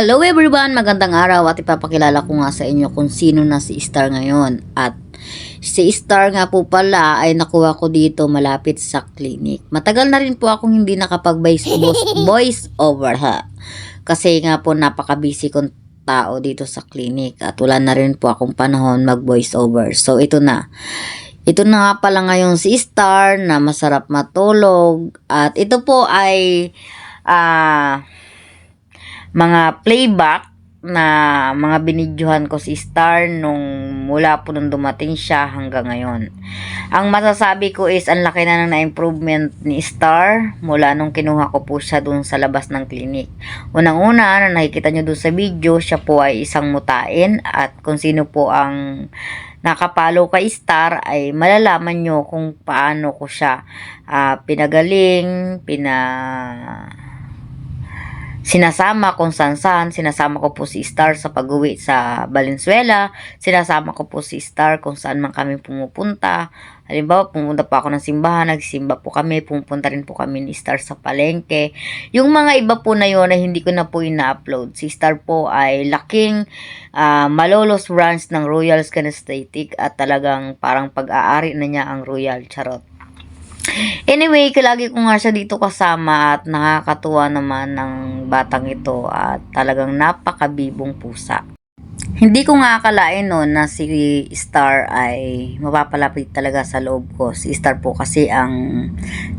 Hello everyone! Magandang araw at ipapakilala ko nga sa inyo kung sino na si Star ngayon. At si Star nga po pala ay nakuha ko dito malapit sa clinic. Matagal na rin po akong hindi nakapag-voice voice over ha. Kasi nga po napaka-busy kong tao dito sa clinic at wala na rin po akong panahon mag-voice over. So ito na. Ito na nga pala ngayon si Star na masarap matulog at ito po ay ah mga playback na mga binidyohan ko si Star nung mula po nung dumating siya hanggang ngayon. Ang masasabi ko is ang laki na ng na-improvement ni Star mula nung kinuha ko po siya dun sa labas ng clinic. Unang-una na nakikita nyo dun sa video, siya po ay isang mutain at kung sino po ang nakapalo kay Star ay malalaman nyo kung paano ko siya ah, pinagaling, pina sinasama kung saan saan, sinasama ko po si Star sa pag-uwi sa Valenzuela, sinasama ko po si Star kung saan man kami pumupunta. Halimbawa, pumunta po ako ng simbahan, nagsimba po kami, pumunta rin po kami ni Star sa palengke. Yung mga iba po na yun na hindi ko na po ina-upload. Si Star po ay laking ah, Malolos branch ng Royal Kinesthetic at talagang parang pag-aari na niya ang Royal Charot. Anyway, lagi ko nga siya dito kasama at nakakatuwa naman ng batang ito at talagang napakabibong pusa. Hindi ko nga akalain noon na si Star ay mapapalapit talaga sa loob ko. Si Star po kasi ang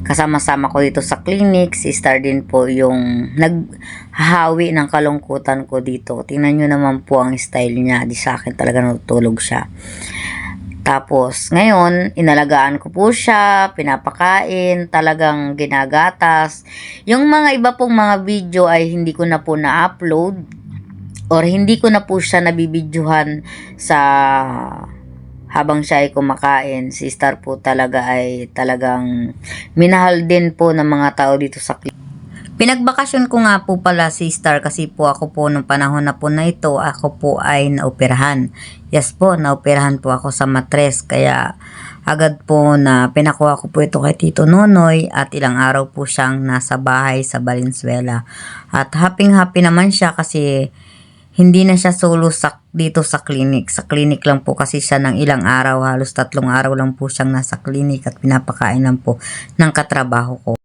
kasama-sama ko dito sa clinic. Si Star din po yung naghahawi ng kalungkutan ko dito. Tingnan nyo naman po ang style niya. Di sa akin talaga natutulog siya. Tapos, ngayon, inalagaan ko po siya, pinapakain, talagang ginagatas. Yung mga iba pong mga video ay hindi ko na po na-upload or hindi ko na po siya nabibidyohan sa habang siya ay kumakain. Si Star po talaga ay talagang minahal din po ng mga tao dito sa. Pinagbakasyon ko nga po pala si Star kasi po ako po nung panahon na po na ito, ako po ay naoperahan. Yes po, naoperahan po ako sa matres kaya agad po na pinakuha ko po ito kay Tito Nonoy at ilang araw po siyang nasa bahay sa Valenzuela. At happy happy naman siya kasi hindi na siya solo sa, dito sa clinic. Sa clinic lang po kasi siya ng ilang araw, halos tatlong araw lang po siyang nasa clinic at pinapakain lang po ng katrabaho ko.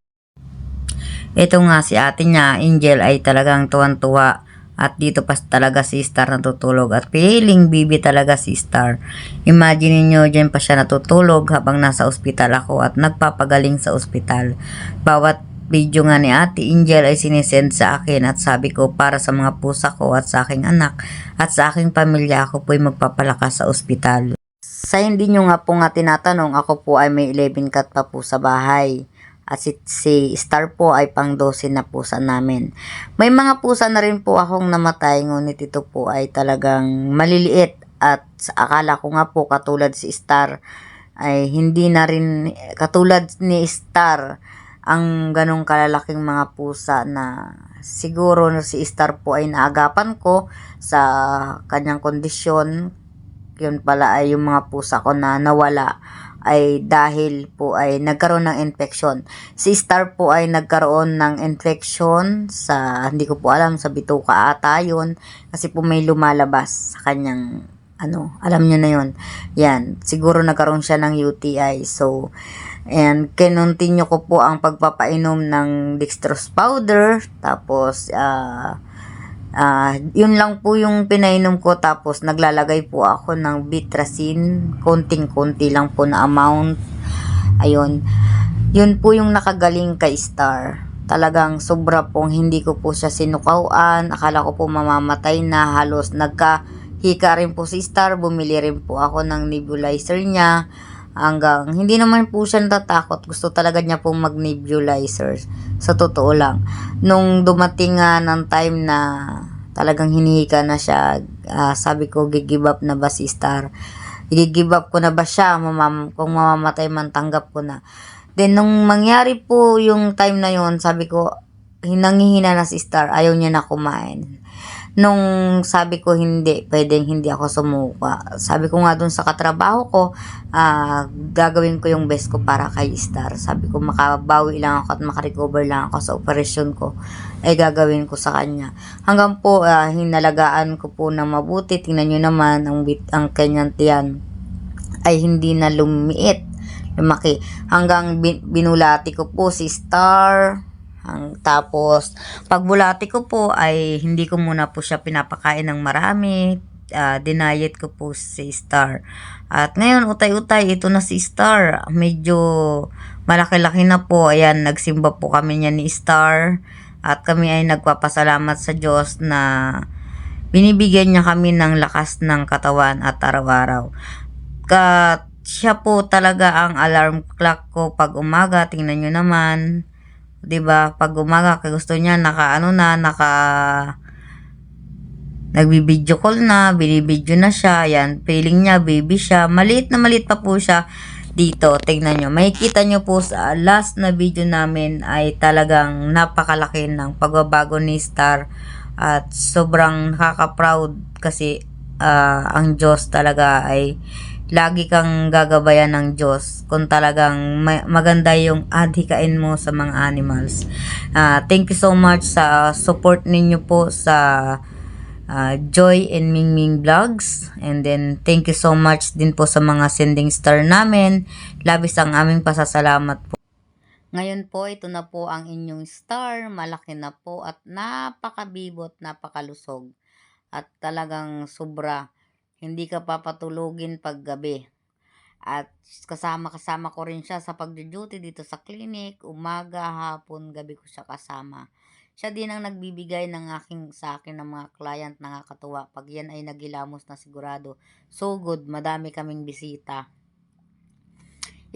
Ito nga si ate niya, Angel, ay talagang tuwan-tuwa at dito pa talaga si Star natutulog at feeling bibi talaga si Star. Imagine niyo dyan pa siya natutulog habang nasa ospital ako at nagpapagaling sa ospital. Bawat video nga ni ate Angel ay sinesend sa akin at sabi ko para sa mga pusa ko at sa aking anak at sa aking pamilya ako po'y magpapalakas sa ospital. Sa hindi nyo nga po nga tinatanong, ako po ay may 11 cat pa po sa bahay. At si, si Star po ay pang 12 na pusa namin. May mga pusa na rin po akong namatay, ngunit ito po ay talagang maliliit. At akala ko nga po katulad si Star ay hindi na rin katulad ni Star ang ganong kalalaking mga pusa na siguro na si Star po ay naagapan ko sa kanyang kondisyon. Yun pala ay yung mga pusa ko na nawala ay dahil po ay nagkaroon ng infection. Si Star po ay nagkaroon ng infection sa, hindi ko po alam, sa bituka ata yun. Kasi po may lumalabas sa kanyang, ano, alam nyo na yun. Yan, siguro nagkaroon siya ng UTI. So, and kinontinue ko po ang pagpapainom ng dextrose powder. Tapos, ah, Ah, yun lang po yung pinainom ko tapos naglalagay po ako ng bitracin, konting-konti lang po na amount. Ayun. Yun po yung nakagaling kay Star. Talagang sobra pong hindi ko po siya sinukawan. Akala ko po mamamatay na halos nagka-hika rin po si Star. Bumili rin po ako ng nebulizer niya hanggang hindi naman po siya natatakot. Gusto talaga niya pong mag-nebulizer. Sa totoo lang. Nung dumating nga ng time na talagang hinihika na siya, ah, sabi ko, gigive up na ba si Star? I-give up ko na ba siya? Mamam kung mamamatay man, tanggap ko na. Then, nung mangyari po yung time na yon sabi ko, nangihina na si Star, ayaw niya na kumain. Nung sabi ko hindi, pwedeng hindi ako sumuka. Sabi ko nga dun sa katrabaho ko, ah, gagawin ko yung best ko para kay Star. Sabi ko makabawi lang ako at makarecover lang ako sa operasyon ko. Ay gagawin ko sa kanya. Hanggang po ah, hinalagaan ko po na mabuti. Tingnan nyo naman ang, ang kanyang tiyan ay hindi na lumiit. Lumaki. Hanggang bin- binulati ko po si Star. Ang, tapos, pagbulati ko po ay hindi ko muna po siya pinapakain ng marami. Uh, dinayet ko po si Star. At ngayon, utay-utay, ito na si Star. Medyo malaki-laki na po. Ayan, nagsimba po kami niya ni Star. At kami ay nagpapasalamat sa Diyos na binibigyan niya kami ng lakas ng katawan at araw-araw. Ka siya po talaga ang alarm clock ko pag umaga. Tingnan nyo naman. 'Di ba? Pag umaga, kay gusto niya naka ano na, naka nagbibideo call na, binibideo na siya, yan, feeling niya, baby siya, maliit na maliit pa po siya. Dito, tignan nyo, makikita nyo po sa last na video namin ay talagang napakalaki ng pagbabago ni Star at sobrang nakaka-proud kasi ah, ang Diyos talaga ay lagi kang gagabayan ng Diyos kung talagang ma- maganda yung adhikain mo sa mga animals. Ah, thank you so much sa support ninyo po sa ah, Joy and Mingming Vlogs. And then, thank you so much din po sa mga sending star namin. Labis ang aming pasasalamat po. Ngayon po, ito na po ang inyong star. Malaki na po at napakabibot, napakalusog. At talagang sobra. Hindi ka papatulugin pag gabi. At kasama-kasama ko rin siya sa pagduduty dito sa clinic. Umaga, hapon, gabi ko siya kasama. Siya din ang nagbibigay ng aking sa akin ng mga client nakakatuwa. Pag yan ay nagilamos na sigurado. So good, madami kaming bisita.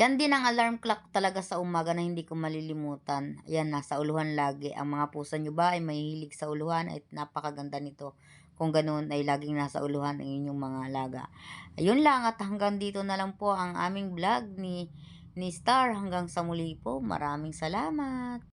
Yan din ang alarm clock talaga sa umaga na hindi ko malilimutan. Yan, nasa uluhan lagi. Ang mga pusa nyo ba ay mahihilig sa uluhan at napakaganda nito. Kung ganoon ay laging nasa uluhan ang inyong mga alaga. Ayun lang at hanggang dito na lang po ang aming vlog ni, ni Star. Hanggang sa muli po. Maraming salamat.